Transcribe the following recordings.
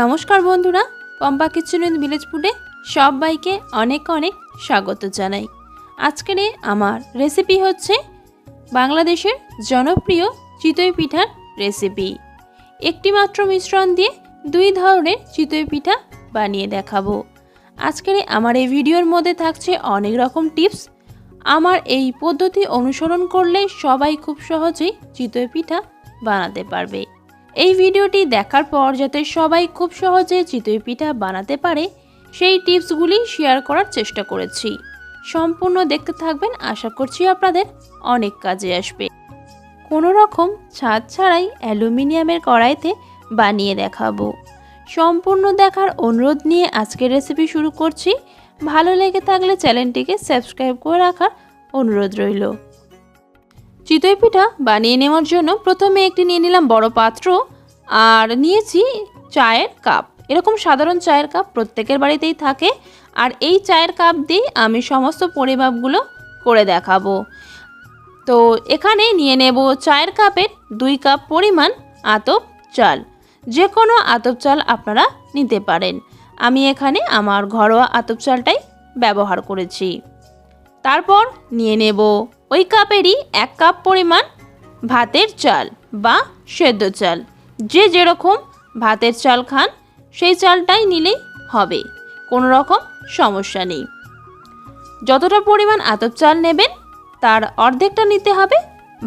নমস্কার বন্ধুরা, Pampa kitchen with village ফুডে সবাইকে অনেক অনেক স্বাগত জানাই। আজকের আমার রেসিপি হচ্ছে বাংলাদেশের জনপ্রিয় চিতই পিঠার রেসিপি একটি মাত্র মিশ্রণ দিয়ে দুই ধরনের চিতই পিঠা বানিয়ে দেখাবো। আজকের আমার এই ভিডিওর মধ্যে থাকছে অনেক রকম টিপস। আমার এই পদ্ধতি অনুসরণ করলে সবাই খুব সহজেই চিতই পিঠা বানাতে পারবে। এই ভিডিওটি দেখার পর যাতে সবাই খুব সহজে চিতই পিঠা বানাতে পারে, সেই টিপসগুলি শেয়ার করার চেষ্টা করেছি। সম্পূর্ণ দেখতে থাকবেন, আশা করছি আপনাদের অনেক কাজে আসবে। কোনো রকম ছাদ ছাড়াই অ্যালুমিনিয়ামের কড়াইতে বানিয়ে দেখাবো। সম্পূর্ণ দেখার অনুরোধ নিয়ে আজকের রেসিপি শুরু করছি। ভালো লেগে থাকলে চ্যানেলটিকে সাবস্ক্রাইব করে রাখার অনুরোধ রইল। চিতই পিঠা বানিয়ে নেওয়ার জন্য প্রথমে একটি নিয়ে নিলাম বড় পাত্র আর নিয়েছি চায়ের কাপ। এরকম সাধারণ চায়ের কাপ প্রত্যেকের বাড়িতেই থাকে আর এই চায়ের কাপ দিয়ে আমি সমস্ত পরিমাপগুলো করে দেখাবো। তো এখানে নিয়ে নেব চায়ের কাপের দুই কাপ পরিমাণ আতপ চাল। যে কোনো আতপ চাল আপনারা নিতে পারেন। আমি এখানে আমার ঘরোয়া আতপ চালটাই ব্যবহার করেছি। তারপর নিয়ে নেব ওই কাপেরই এক কাপ পরিমাণ ভাতের চাল বা সেদ্ধ চাল। যে যেরকম ভাতের চাল খান, সেই চালটাই নিলেই হবে, কোনো রকম সমস্যা নেই। যতটা পরিমাণ আতপ চাল নেবেন, তার অর্ধেকটা নিতে হবে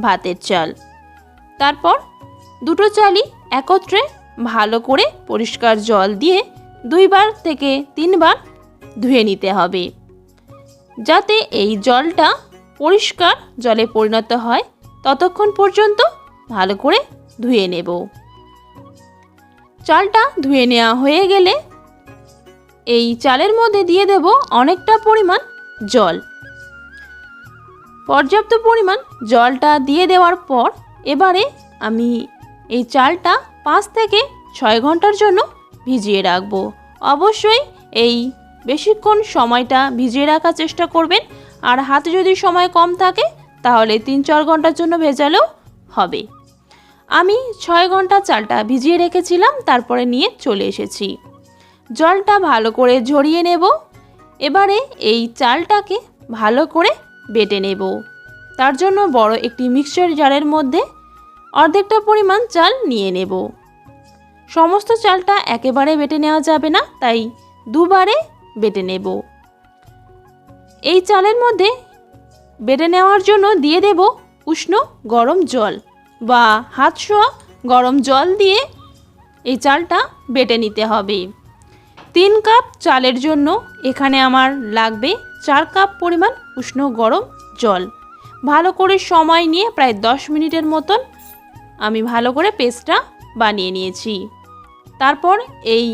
ভাতের চাল। তারপর দুটো চালই একত্রে ভালো করে পরিষ্কার জল দিয়ে দুইবার থেকে তিনবার ধুয়ে নিতে হবে। যাতে এই জলটা পরিষ্কার জলে পরিণত হয়, ততক্ষণ পর্যন্ত ভালো করে ধুয়ে নেব। চালটা ধুয়ে নেওয়া হয়ে গেলে এই চালের মধ্যে দিয়ে দেব অনেকটা পরিমাণ জল। পর্যাপ্ত পরিমাণ জলটা দিয়ে দেওয়ার পর এবারে আমি এই চালটা পাঁচ থেকে ছয় ঘণ্টার জন্য ভিজিয়ে রাখব। অবশ্যই এই বেশিক্ষণ সময়টা ভিজিয়ে রাখার চেষ্টা করবেন। আর হাতে যদি সময় কম থাকে, তাহলে তিন চার ঘণ্টার জন্য ভেজালেও হবে। আমি ছয় ঘণ্টা চালটা ভিজিয়ে রেখেছিলাম, তারপরে নিয়ে চলে এসেছি। জলটা ভালো করে ঝরিয়ে নেব। এবারে এই চালটাকে ভালো করে বেটে নেব। তার জন্য বড় একটি মিক্সচার জারের মধ্যে অর্ধেকটা পরিমাণ চাল নিয়ে নেব। সমস্ত চালটা একেবারে বেটে নেওয়া যাবে না, তাই দুবারে বেটে নেব। এই চালের মধ্যে বেটে নেওয়ার জন্য দিয়ে দেব উষ্ণ গরম জল বা হাত শোয়া গরম জল দিয়ে এই চালটা বেটে নিতে হবে। তিন কাপ চালের জন্য এখানে আমার লাগবে চার কাপ পরিমাণ উষ্ণ গরম জল। ভালো করে সময় নিয়ে প্রায় দশ মিনিটের মতন আমি ভালো করে পেস্টটা বানিয়ে নিয়েছি। তারপর এই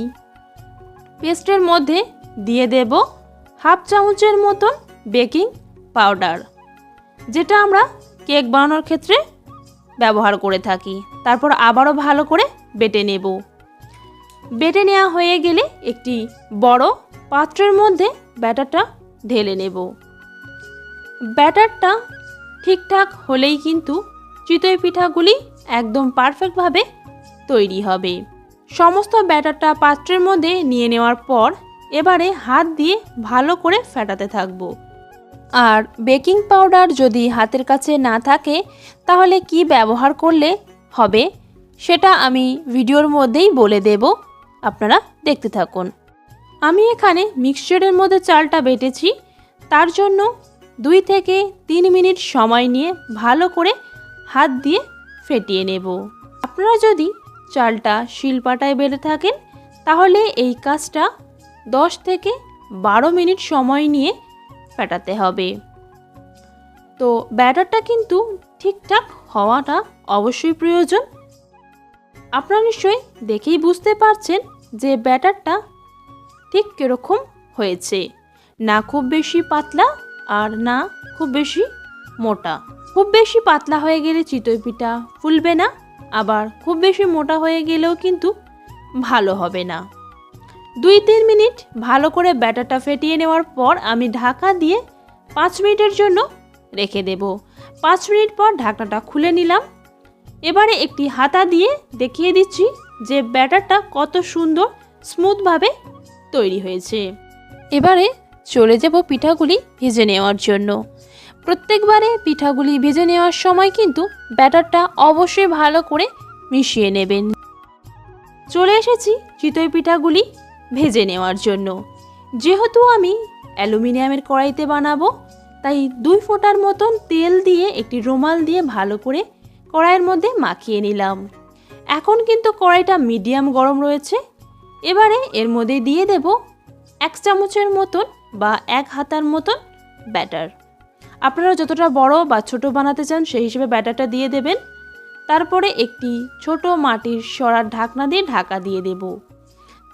পেস্টের মধ্যে দিয়ে দেব হাফ চামচের মতন বেকিং পাউডার, যেটা আমরা কেক বানানোর ক্ষেত্রে ব্যবহার করে থাকি। তারপর আবারও ভালো করে বেটে নেব। বেটে নেওয়া হয়ে গেলে একটি বড় পাত্রের মধ্যে ব্যাটারটা ঢেলে নেব। ব্যাটারটা ঠিকঠাক হলেই কিন্তু চিতই পিঠাগুলি একদম পারফেক্টভাবে তৈরি হবে। সমস্ত ব্যাটারটা পাত্রের মধ্যে নিয়ে নেওয়ার পর এবারে হাত দিয়ে ভালো করে ফেটাতে থাকব। আর বেকিং পাউডার যদি হাতের কাছে না থাকে, তাহলে কি ব্যবহার করলে হবে? সেটা আমি ভিডিওর মধ্যেই বলে দেব। আপনারা দেখতে থাকুন। আমি এখানে মিক্সচারের মধ্যে চালটা বেটেছি। তার জন্য দুই থেকে তিন মিনিট সময় নিয়ে ভালো করে হাত দিয়ে ফেটিয়ে নেব। আপনারা যদি চালটা শিলপাটায় বেটে থাকেন, তাহলে এই কাজটা দশ থেকে বারো মিনিট সময় নিয়ে ফেটাতে হবে। তো ব্যাটারটা কিন্তু ঠিকঠাক হওয়াটা অবশ্যই প্রয়োজন। আপনারা নিশ্চয়ই দেখেই বুঝতে পারছেন যে ব্যাটারটা ঠিক কীরকম হয়েছে। না খুব বেশি পাতলা আর না খুব বেশি মোটা। খুব বেশি পাতলা হয়ে গেলে চিতই পিঠা ফুলবে না, আবার খুব বেশি মোটা হয়ে গেলেও কিন্তু ভালো হবে না। দুই তিন মিনিট ভালো করে ব্যাটারটা ফেটিয়ে নেওয়ার পর আমি ঢাকা দিয়ে পাঁচ মিনিটের জন্য রেখে দেব। পাঁচ মিনিট পর ঢাকনাটা খুলে নিলাম। এবারে একটি হাতা দিয়ে দেখিয়ে দিচ্ছি যে ব্যাটারটা কত সুন্দর, স্মুথভাবে তৈরি হয়েছে। এবারে চলে যাব পিঠাগুলি ভেজে নেওয়ার জন্য। প্রত্যেকবারে পিঠাগুলি ভেজে নেওয়ার সময় কিন্তু ব্যাটারটা অবশ্যই ভালো করে মিশিয়ে নেবেন। চলে এসেছি চিতই পিঠাগুলি। ভেজে নেওয়ার জন্য। যেহেতু আমি অ্যালুমিনিয়ামের কড়াইতে বানাবো, তাই দুই ফোঁটার মতন তেল দিয়ে, একটি রুমাল দিয়ে ভালো করে কড়াইয়ের মধ্যে মাখিয়ে নিলাম। এখন কিন্তু কড়াইটা মিডিয়াম গরম রয়েছে। এবারে এর মধ্যে দিয়ে দেব এক চামচের মতন বা এক হাতার মতন ব্যাটার। আপনারা যতটা বড় বা ছোট বানাতে চান, সেই হিসেবে ব্যাটারটা দিয়ে দেবেন। তারপরে একটি ছোট মাটির সরার ঢাকনা দিয়ে ঢাকা দিয়ে দেব।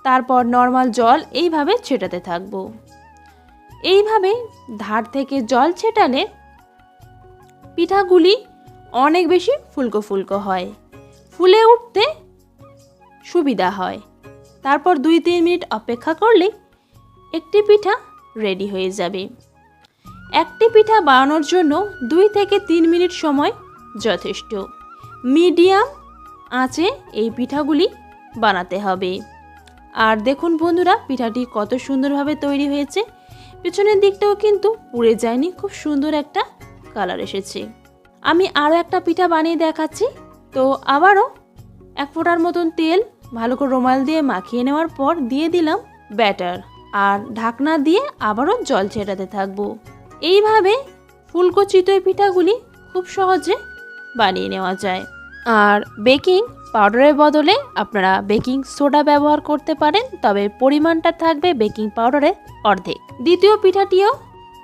তারপর নর্মাল জল এইভাবে ছেটাতে থাকব। এইভাবে ধার থেকে জল ছেটালে পিঠাগুলি অনেক বেশি ফুলকো ফুলকো হয়। ফুলে উঠতে সুবিধা হয়। তারপর দুই তিন মিনিট অপেক্ষা করলে একটি পিঠা রেডি হয়ে যাবে। একটি পিঠা বানানোর জন্য দুই থেকে তিন মিনিট সময় যথেষ্ট। মিডিয়াম আঁচে এই পিঠাগুলি বানাতে হবে। আর দেখুন বন্ধুরা, পিঠাটি কত সুন্দরভাবে তৈরি হয়েছে। পিছনের দিকটাও কিন্তু পুড়ে যায়নি, খুব সুন্দর একটা কালার এসেছে। আমি আরও একটা পিঠা বানিয়ে দেখাচ্ছি। তো আবারও এক ফোঁটার মতন তেল, ভালো করে রুমাল দিয়ে মাখিয়ে নেওয়ার পর দিয়ে দিলাম ব্যাটার। আর ঢাকনা দিয়ে আবারও জল ছেটাতে থাকব। এইভাবে ফুলকো চিতই পিঠাগুলি খুব সহজে বানিয়ে নেওয়া যায়। আর বেকিং পাউডারের বদলে আপনারা বেকিং সোডা ব্যবহার করতে পারেন, তবে পরিমাণটা থাকবে বেকিং পাউডারের অর্ধেক। দ্বিতীয় পিঠাটিও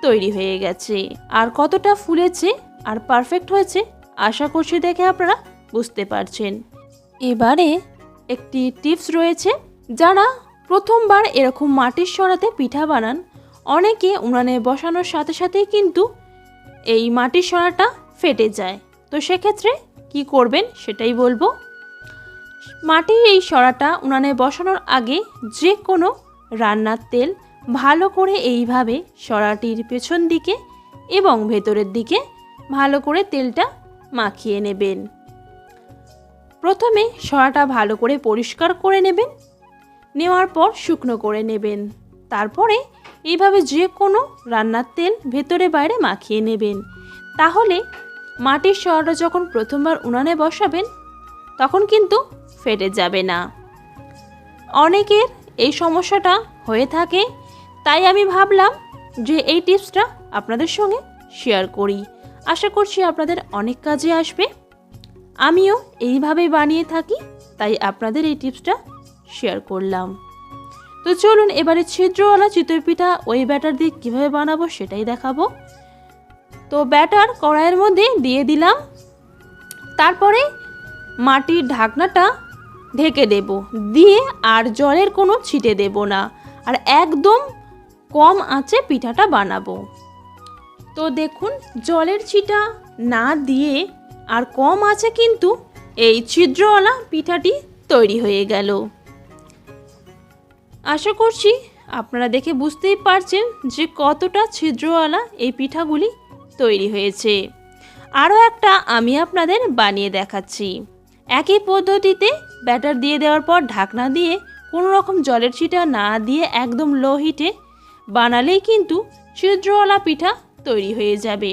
তৈরি হয়ে গেছে। আর কতটা ফুলেছে আর পারফেক্ট হয়েছে, আশা করছি দেখে আপনারা বুঝতে পারছেন। এবারে একটি টিপস রয়েছে, যারা প্রথমবার এরকম মাটির সরাতে পিঠা বানান, অনেকে উনানে বসানোর সাথে সাথেই কিন্তু এই মাটির সরাটা ফেটে যায়। তো সেক্ষেত্রে কি করবেন সেটাই বলব। মাটির এই সরাটা উনানে বসানোর আগে যে কোনো রান্নার তেল ভালো করে এইভাবে সরাটির পেছন দিকে এবং ভেতরের দিকে ভালো করে তেলটা মাখিয়ে নেবেন। প্রথমে সরাটা ভালো করে পরিষ্কার করে নেবেন, নেওয়ার পর শুকনো করে নেবেন। তারপরে এইভাবে যে কোনো রান্নার তেল ভেতরে বাইরে মাখিয়ে নেবেন। তাহলে মাটির সরাটা যখন প্রথমবার উনানে বসাবেন, তখন কিন্তু ফেটে যাবে না। অনেকের এই সমস্যাটা হয়ে থাকে, তাই আমি ভাবলাম যে এই টিপসটা আপনাদের সঙ্গে শেয়ার করি। আশা করছি আপনাদের অনেক কাজে আসবে। আমিও এইভাবেই বানিয়ে থাকি, তাই আপনাদের এই টিপসটা শেয়ার করলাম। তো চলুন এবারে ছিদ্রওয়ালা চিতই পিঠা ওই ব্যাটার দিয়ে কীভাবে বানাবো সেটাই দেখাবো। তো ব্যাটার কড়াইয়ের মধ্যে দিয়ে দিলাম। তারপরে মাটির ঢাকনাটা ঢেকে দেব। দিয়ে আর জলের কোনো ছিটে দেব না। আর একদম কম আঁচে পিঠাটা বানাবো। তো দেখুন, জলের ছিটা না দিয়ে আর কম আছে কিন্তু এই ছিদ্রওয়ালা পিঠাটি তৈরি হয়ে গেল। আশা করছি আপনারা দেখে বুঝতেই পারছেন যে কতটা ছিদ্রওয়ালা এই পিঠাগুলি তৈরি হয়েছে। আরও একটা আমি আপনাদের বানিয়ে দেখাচ্ছি। একই পদ্ধতিতে ব্যাটার দিয়ে দেওয়ার পর ঢাকনা দিয়ে কোনো রকম জলের ছিটা না দিয়ে একদম লো হিটে বানালেই কিন্তু ছিদ্রওয়ালা পিঠা তৈরি হয়ে যাবে।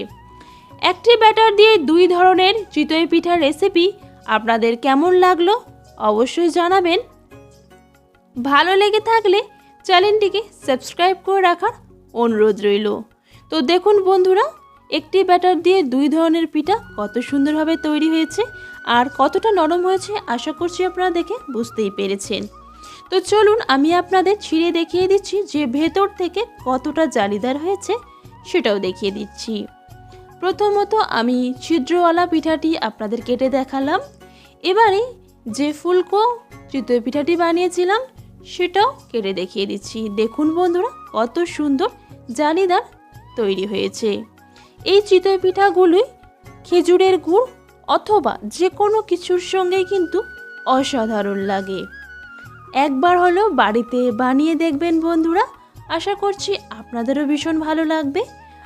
একটি ব্যাটার দিয়ে দুই ধরনের চিতই পিঠার রেসিপি আপনাদের কেমন লাগল অবশ্যই জানাবেন। ভালো লেগে থাকলে চ্যানেলটিকে সাবস্ক্রাইব করে রাখার অনুরোধ রইল। তো দেখুন বন্ধুরা একটি ব্যাটার দিয়ে দুই ধরনের পিঠা কত সুন্দরভাবে তৈরি হয়েছে আর কতটা নরম হয়েছে আশা করছি আপনারা দেখে বুঝতেই পেরেছেন। তো চলুন আমি আপনাদের ছিঁড়ে দেখিয়ে দিচ্ছি যে ভেতর থেকে কতটা জালিদার হয়েছে সেটাও দেখিয়ে দিচ্ছি। প্রথমত আমি ছিদ্রওয়ালা পিঠাটি আপনাদের কেটে দেখালাম। এবারে যে ফুলকো চিতই পিঠাটি বানিয়েছিলাম সেটাও কেটে দেখিয়ে দিচ্ছি। দেখুন বন্ধুরা, কত সুন্দর জালিদার তৈরি হয়েছে। এই চিতই পিঠাগুলোই খেজুরের গুড় অথবা যে কোনো কিছুর সঙ্গে কিন্তু অসাধারণ লাগে। একবার হলো বাড়িতে বানিয়ে দেখবেন বন্ধুরা। আশা করছি আপনাদেরও ভীষণ ভালো লাগবে।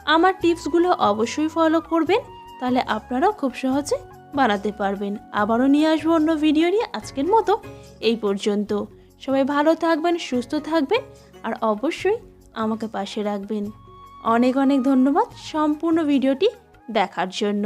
আমার টিপসগুলো অবশ্যই ফলো করবেন, তাহলে আপনারাও খুব সহজে বানাতে পারবেন। আবারও নিয়ে আসব অন্য ভিডিও নিয়ে আজকের মতো এই পর্যন্ত। সবাই ভালো থাকবেন, সুস্থ থাকবেন, আর অবশ্যই আমাকে পাশে রাখবেন। অনেক অনেক ধন্যবাদ সম্পূর্ণ ভিডিওটি দেখার জন্য।